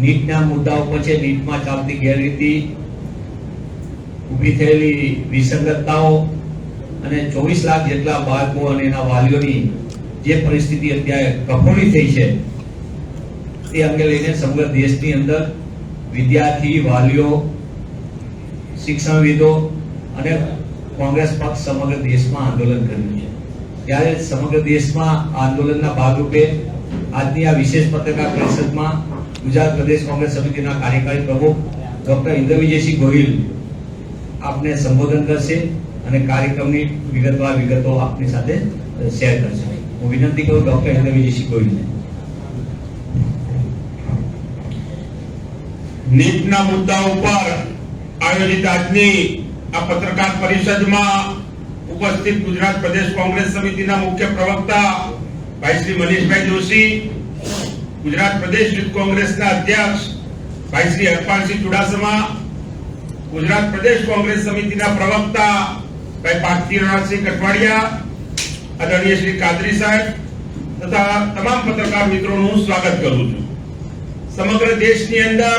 નીટના મુદ્દા ઉપર છે. નીટમાં ચાલતી ગેરરીતિ, ઊભી થયેલી વિસંગતતાઓ અને ચોવીસ લાખ જેટલા બાળકો અને એના વાલીઓની જે પરિસ્થિતિ અત્યારે કફોડી થઈ છે તે અંગે લઈને સમગ્ર દેશની અંદર વિદ્યાર્થી, વાલીઓ, શિક્ષણવિદો અને કોંગ્રેસ પક્ષ સમગ્ર દેશમાં આંદોલન કર્યું છે. ત્યારે સમગ્ર દેશમાં આંદોલનના ભાગરૂપે આજની આ વિશેષ પત્રકાર પરિષદમાં ગુજરાત પ્રદેશ કોંગ્રેસ સમિતિના કાર્યકારી પ્રમુખ ડોક્ટર ઇન્દ્રવિજયસિંહ ગોહિલ આપને સંબોધન કરશે અને કાર્યક્રમની વિગતવાર વિગતો આપની સાથે શેર કરશે. હું વિનંતી કરું ડોક્ટર ઇન્દ્રવિજયસિંહ ગોહિલને. નીટના મુદ્દા ઉપર આયોજિત આજની આ પત્રકાર પરિષદમાં ઉપસ્થિત ગુજરાત પ્રદેશ કોંગ્રેસ સમિતિના મુખ્ય પ્રવક્તા ભાઈ શ્રી મનીષભાઈ જોશી ગુજરાત પ્રદેશ યુથ કોંગ્રેસના અધ્યક્ષ ભાઈ શ્રી હરપાલસિંહ ચુડાસમા, ગુજરાત પ્રદેશ કોંગ્રેસ સમિતિના પ્રવક્તા ભાઈ પાર્થિવનાથસિંહ કઠવાડિયા, આદરણીય શ્રી કાદરી સાહેબ તથા તમામ પત્રકાર મિત્રોનું સ્વાગત કરું છું. સમગ્ર દેશની અંદર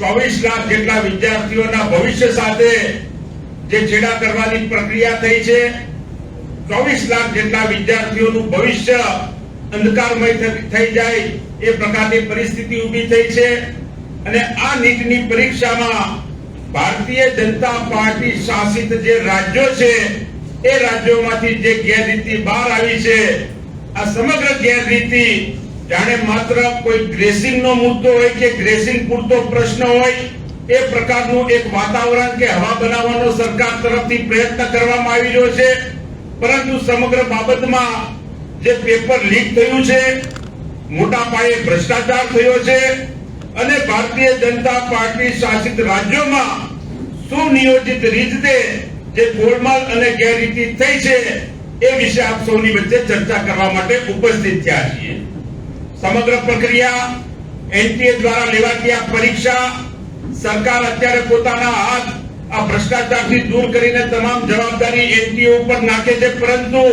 ચોવીસ લાખ જેટલા વિદ્યાર્થીઓના ભવિષ્ય સાથે જે છેડા કરવાની પ્રક્રિયા થઈ છે, ચોવીસ લાખ જેટલા વિદ્યાર્થીઓનું ભવિષ્ય અંધકારમય થઈ જાય એ પ્રકારની પરિસ્થિતિ ઊભી થઈ છે અને આ નીટની પરીક્ષામાં ભારતીય જનતા પાર્ટી શાસિત જે રાજ્યો છે, એ રાજ્યોમાંથી જે ગેરરીતિ બહાર આવી છે, આ સમગ્ર ગેરરીતિ જાણે માત્ર કોઈ ગ્રેસિંગ નો મુદ્દો હોય કે ગ્રેસિંગ પૂરતો પ્રશ્ન હોય, એ પ્રકારનું એક વાતાવરણ કે હવા બનાવવાનો સરકાર તરફથી પ્રયત્ન કરવામાં આવી રહ્યો છે. પરંતુ સમગ્ર બાબતમાં જે પેપર લીક થયું છે મોટા પાયે ભ્રષ્ટાચાર થયો છે અને ભારતીય જનતા પાર્ટી શાસિત રાજ્યોમાં સુનિયોજિત રીતે જે ગોળમાલ અને ગેરરીતિ થઈ છે એ વિશે આપ સૌની વચ્ચે ચર્ચા કરવા માટે ઉપસ્થિત થયા છીએ. સમગ્ર પ્રક્રિયા એનટીએ દ્વારા લેવાતી આ પરીક્ષા સરકાર અત્યારે પોતાના હાથ આ ભ્રષ્ટાચારથી દૂર કરીને તમામ જવાબદારી એનટીએ ઉપર નાખે છે, પરંતુ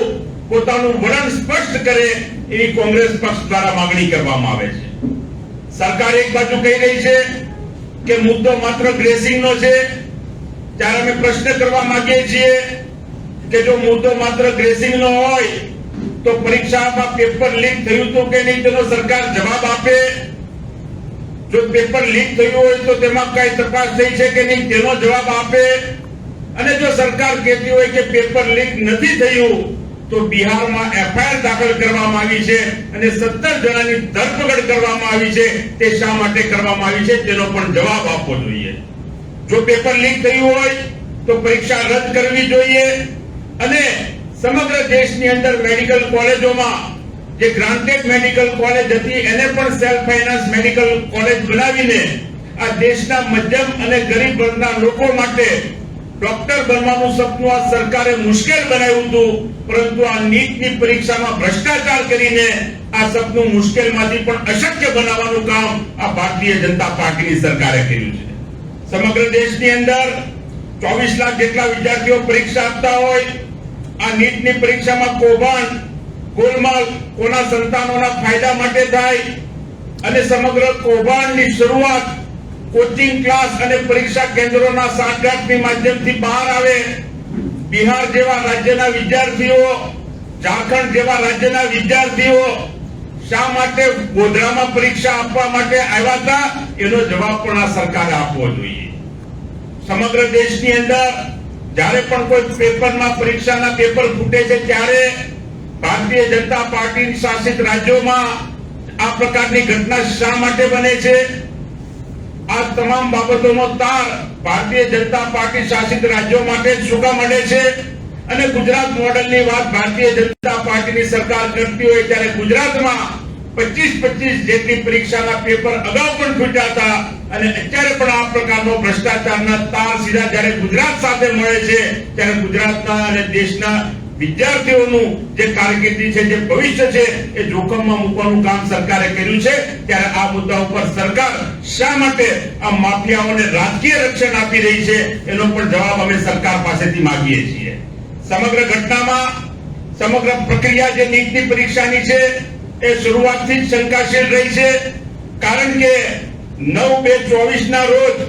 પોતાનું વલણ સ્પષ્ટ કરે એવી કોંગ્રેસ પક્ષ દ્વારા માંગણી કરવામાં આવે છે. સરકાર એક બાજુ કહી રહી છે કે મુદ્દો માત્ર ગ્રેસિંગ નો છે. ત્યારે અમે પ્રશ્ન કરવા માંગીએ છીએ કે જો મુદ્દો માત્ર ગ્રેસિંગ નો હોય તો પરીક્ષામાં પેપર લીક થયું હતું કે નહીં તેનો સરકાર જવાબ આપે? જો પેપર લીક થયું હોય તો તેમાં કઈ તપાસ થઈ છે કે નહીં તેનો જવાબ આપે? અને જો સરકાર કહેતી હોય કે પેપર લીક નથી થયું તો બિહારમાં એફઆઈઆર દાખલ કરવામાં આવી છે અને 17 જણાની ધરપકડ કરવામાં આવી છે. તે શા માટે કરવામાં આવી છે? તેનો પણ જવાબ આપવો જોઈએ. જો પેપર લીક થયું હોય, તો પરીક્ષા રદ કરવી જોઈએ. અને સમગ્ર દેશની અંદર મેડિકલ કોલેજોમાં જે ગ્રાન્ટેડ મેડિકલ કોલેજ હતી, એને પણ સેલ્ફ ફાઇનાન્સ મેડિકલ કોલેજ બનાવીને આ દેશના મધ્યમ અને ગરીબ વર્ગના લોકો માટે ડોક્ટર બનવાનું સપનું આ સરકારે મુશ્કેલ બનાવ્યું હતું, પરંતુ આ નીટની પરીક્ષામાં ભ્રષ્ટાચાર કરીને આ સપનું મુશ્કેલમાંથી પણ અશક્ય બનાવવાનું કામ આ ભારતીય જનતા પાર્ટીની સરકારે કર્યું છે. સમગ્ર દેશની અંદર ચોવીસ લાખ જેટલા વિદ્યાર્થીઓ પરીક્ષા આપતા હોય, આ નીટની પરીક્ષામાં કૌભાંડ, ગોલમાલ, કોના સંતાનોના ફાયદા માટે થાય, અને સમગ્ર કૌભાંડની શરૂઆત કોચિંગ ક્લાસ અને પરીક્ષા કેન્દ્રોના સાંઠગાંઠની માધ્યમથી બહાર આવે, બિહાર જેવા રાજ્યના વિદ્યાર્થીઓ, ઝારખંડ જેવા રાજ્યના વિદ્યાર્થીઓ શા માટે ગોધરામાં પરીક્ષા આપવા માટે આવ્યા હતા? એનો જવાબ પણ આ સરકારે આપવો જોઈએ. સમગ્ર દેશની અંદર જ્યારે પણ કોઈ પેપરમાં પરીક્ષાના પેપર ફૂટે છે, ત્યારે ભારતીય જનતા પાર્ટી શાસિત રાજ્યોમાં આ પ્રકારની ઘટના શા માટે બને છે? આ તમામ બાબતોનો તાર ભારતીય જનતા પાર્ટી શાસિત રાજ્યો માટે જ મળે છે. અને ગુજરાત મોડલની વાત ભારતીય જનતા પાર્ટીની સરકાર કરતી હોય ત્યારે ગુજરાતમાં પચીસ પચીસ જેટલી પરીક્ષાના પેપર અગાઉ પણ ફૂટ્યા અને અત્યારે પણ આ પ્રકારનો ભ્રષ્ટાચારના તાર સીધા જ્યારે ગુજરાત સાથે મળે છે, ત્યારે ગુજરાતના અને દેશના વિદ્યાર્થીઓનું જે કારકિર્દી છે, જે ભવિષ્ય છે, એ જોખમમાં મૂકવાનું કામ સરકારે કર્યું છે. ત્યારે આ મુદ્દા ઉપર સરકાર શા માટે આ માફિયાઓને રાજકીય રક્ષણ આપી રહી છે, એનો પણ જવાબ અમે સરકાર પાસેથી માંગીએ છીએ. સમગ્ર ઘટનામાં, સમગ્ર પ્રક્રિયા જે નીટની પરીક્ષાની છે, એ શરૂઆતથી જ શંકાશીલ રહી છે. કારણ કે નવ બે ચોવીસ ના રોજ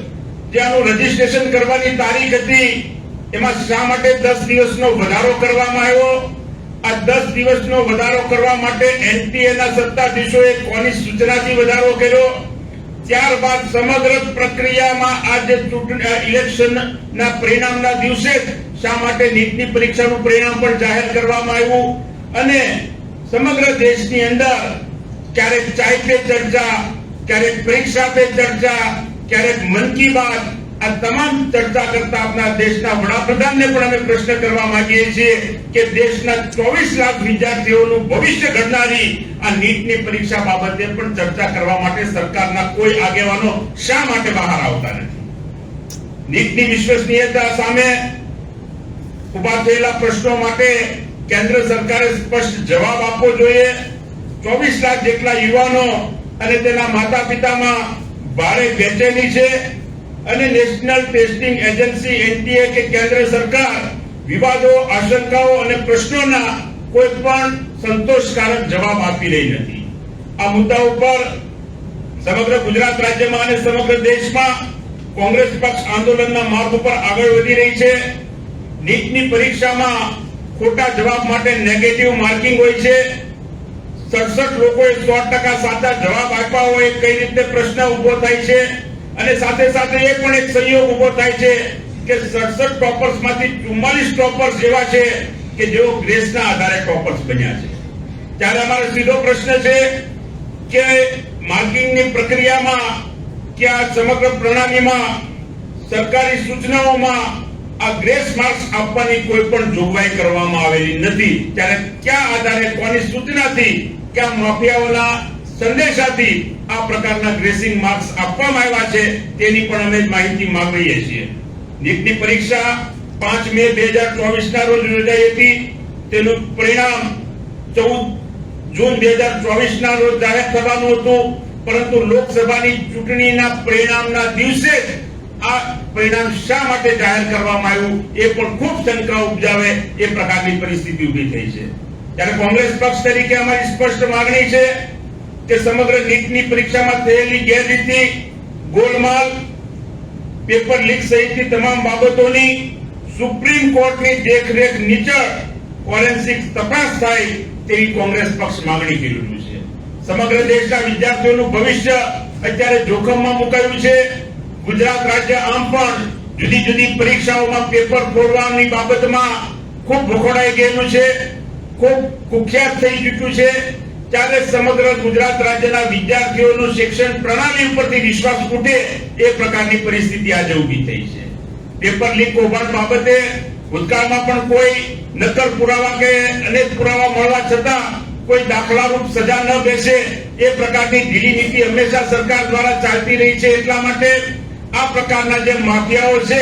ત્યાંનું રજીસ્ટ્રેશન કરવાની તારીખ હતી. એમાં શા માટે દસ દિવસનો વધારો કરવામાં આવ્યો? આ દસ દિવસનો વધારો કરવા માટે એનપીએના સત્તાધીશોએ કોની સૂચનાથી વધારો કર્યો? ત્યારબાદ સમગ્ર પ્રક્રિયામાં આ જે ચૂંટણી પરિણામના દિવસે શા માટે નીટની પરીક્ષાનું પરિણામ પણ જાહેર કરવામાં આવ્યું? અને સમગ્ર દેશની અંદર ક્યારેક ચાય પે ચર્ચા, ક્યારેક પરીક્ષા પે ચર્ચા, ક્યારેક મન કી બાત આ તમામ ચર્ચા કરતા આપણા દેશના વડાપ્રધાનને પણ અમે પ્રશ્ન કરવા માંગીએ છીએ કે દેશના ચોવીસ લાખ વિદ્યાર્થીઓનું ભવિષ્ય ઘડનારી આ નીટની પરીક્ષા બાબતે પણ ચર્ચા કરવા માટે સરકારના કોઈ આગેવાનો શા માટે બહાર આવતા નથી? નીટની વિશ્વસનીયતા સામે ઊભા થયેલા પ્રશ્નો માટે કેન્દ્ર સરકારે સ્પષ્ટ જવાબ આપવો જોઈએ. ચોવીસ લાખ જેટલા યુવાનો અને તેના માતા પિતામાં ભારે બેચેની છે. અને નેશનલ ટેસ્ટિંગ એજન્સી એનટીએ કે કેન્દ્ર સરકાર વિવાદો, આશંકાઓ અને પ્રશ્નોના કોઈ પણ સંતોષકારક જવાબ આપી રહી નથી. આ મુદ્દા ઉપર સમગ્ર ગુજરાત રાજ્યમાં અને સમગ્ર દેશમાં કોંગ્રેસ પક્ષ આંદોલનના માર્ગ ઉપર આગળ વધી રહી છે. નીટની પરીક્ષામાં ખોટા જવાબ માટે નેગેટિવ માર્કિંગ હોય છે. સડસઠ લોકોએ સો ટકા સાચા જવાબ આપ્યા હોય, કઈ રીતે પ્રશ્ન ઊભો થાય છે? અને સાથે સાથે એ પણ એક સંયોગ ઊભો થાય છે કે સડસઠ ટોપર્સમાંથી ચુમ્માલીસ ટોપર્સ એવા છે કે જેઓ ગ્રેસના આધારે ટોપર્સ બન્યા છે. ત્યારે અમારો સીધો પ્રશ્ન છે કે માર્કિંગની પ્રક્રિયામાં કે આ સમગ્ર પ્રણાલીમાં સરકારી સૂચનાઓમાં આ ગ્રેસ માર્ક્સ આપવાની કોઈ પણ જોગવાઈ કરવામાં આવેલી નથી. ત્યારે ક્યાં આધારે કોની સૂચનાથી ક્યાં માફિયાઓના સંદેશાથી આ પ્રકારના ગ્રેસિંગ માર્ક્સ આપવામાં આવ્યા છે, તેની પણ અમે માહિતી માંગીએ છીએ. નીટની પરીક્ષા પાંચ મે બે હજાર ચોવીસ ના રોજ યોજાઈ હતી. તેનું પરિણામ ચૌદ જૂન બે હજાર ચોવીસ ના રોજ જાહેર થવાનું હતું. પરંતુ લોકસભાની ચૂંટણીના પરિણામના દિવસે જ આ પરિણામ શા માટે જાહેર કરવામાં આવ્યું, એ પણ ખૂબ શંકા ઉપજાવે એ પ્રકારની પરિસ્થિતિ ઊભી થઈ છે. ત્યારે કોંગ્રેસ પક્ષ તરીકે અમારી સ્પષ્ટ માંગણી છે કે સમગ્ર નીટની પરીક્ષામાં થયેલી ગેરરીતિ, ગોલમાલ, પેપર લીક સહિતની તમામ બાબતોની સુપ્રીમ કોર્ટની દેખરેખ નીચળ ફોરેન્સિક તપાસ થાય તેવી કોંગ્રેસ પક્ષ માંગણી કરી રહ્યું છે. સમગ્ર દેશના વિદ્યાર્થીઓનું ભવિષ્ય અત્યારે જોખમમાં મુકાયું છે. ગુજરાત રાજ્ય આમ પણ જુદી જુદી પરીક્ષાઓમાં પેપર ફોડવાની બાબતમાં ખૂબ ભોખોડાઈ ગયેલું છે. ખૂબ કુખ્યાત થઈ ચૂક્યું છે. ત્યારે સમગ્ર ગુજરાત રાજ્યના વિદ્યાર્થીઓનું શિક્ષણ પ્રણાલી ઉપરથી વિશ્વાસ ઉઠે એ પ્રકારની પરિસ્થિતિ આજે ઊભી થઈ છે. પેપર લીક કૌભાંડ બાબતે ભૂતકાળમાં પણ કોઈ નક્કર પુરાવા કે અનેક પુરાવા મળવા છતાં કોઈ દાખલારૂપ સજા ન બેસે એ પ્રકારની ઢીલી નીતિ હંમેશા સરકાર દ્વારા ચાલતી રહી છે એટલા માટે આ પ્રકારના જે માફિયાઓ છે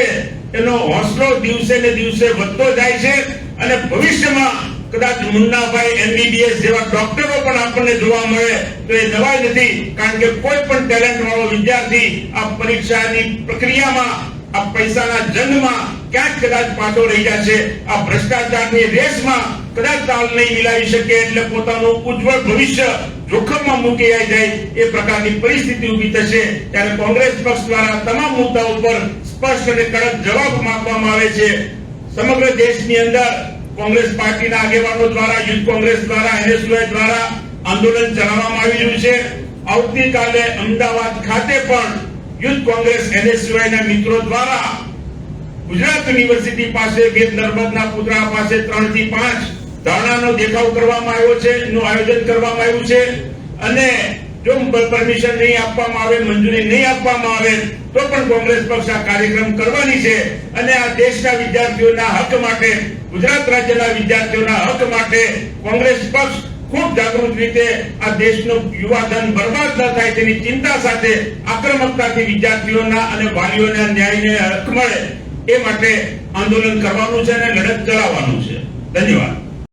એનો હોસલો દિવસે ને દિવસે વધતો જાય છે અને ભવિષ્યમાં કદાચ મુન્નાભાઈ એમબીબીએસ જેવા ડોક્ટરો પણ આપણને જોવા મળે તો એ નવાઈ નથી. કારણ કે કોઈ પણ ટેલેન્ટ વાળો વિદ્યાર્થી આ પરીક્ષાની પ્રક્રિયામાં, આ પૈસાના જંગમાં ક્યાંક કદાચ પાછો રહી જશે. આ ભ્રષ્ટાચારની રેસમાં કદાચ તાલ નહીં મિલાવી શકે એટલે પોતાનું ઉજ્જવળ ભવિષ્ય જોખમમાં મૂકી જાય એ પ્રકારની પરિસ્થિતિ ઊભી થશે. ત્યારે કોંગ્રેસ પક્ષ દ્વારા તમામ મુદ્દાઓ ઉપર સ્પષ્ટ અને કડક જવાબ માંગવામાં આવે છે. સમગ્ર દેશની અંદર કોંગ્રેસ પાર્ટીના આગેવાનો દ્વારા, યુથ કોંગ્રેસ દ્વારા એનએસયુઆઈ દ્વારા આંદોલન ચલાવવામાં આવી રહ્યું છે. આવતીકાલે અમદાવાદ ખાતે પણ યુથ કોંગ્રેસ એનએસયુઆઈ ના મિત્રો દ્વારા ગુજરાત યુનિવર્સિટી પાસે ગીર નર્મદના પુતળા પાસે ત્રણથી પાંચ ધરણાનો દેખાવ કરવામાં આવ્યો છે નું આયોજન કરવામાં આવ્યું છે. અને જો પરમિશન નહીં આપવામાં આવે, મંજૂરી નહીં આપવામાં આવે, તો પણ કોંગ્રેસ પક્ષ આ કાર્યક્રમ કરવાની છે. અને આ દેશના વિદ્યાર્થીઓના હક માટે ગુજરાત રાજ્યના વિદ્યાર્થીઓના હક માટે કોંગ્રેસ પક્ષ ખૂબ જાગૃત રીતે આ દેશનું યુવાધન બરબાદ ન થાય તેની ચિંતા સાથે આક્રમકતાથી વિદ્યાર્થીઓના અને વાલીઓના ન્યાયને હક મળે એ માટે આંદોલન કરવાનું છે અને લડત ચલાવવાનું છે. ધન્યવાદ.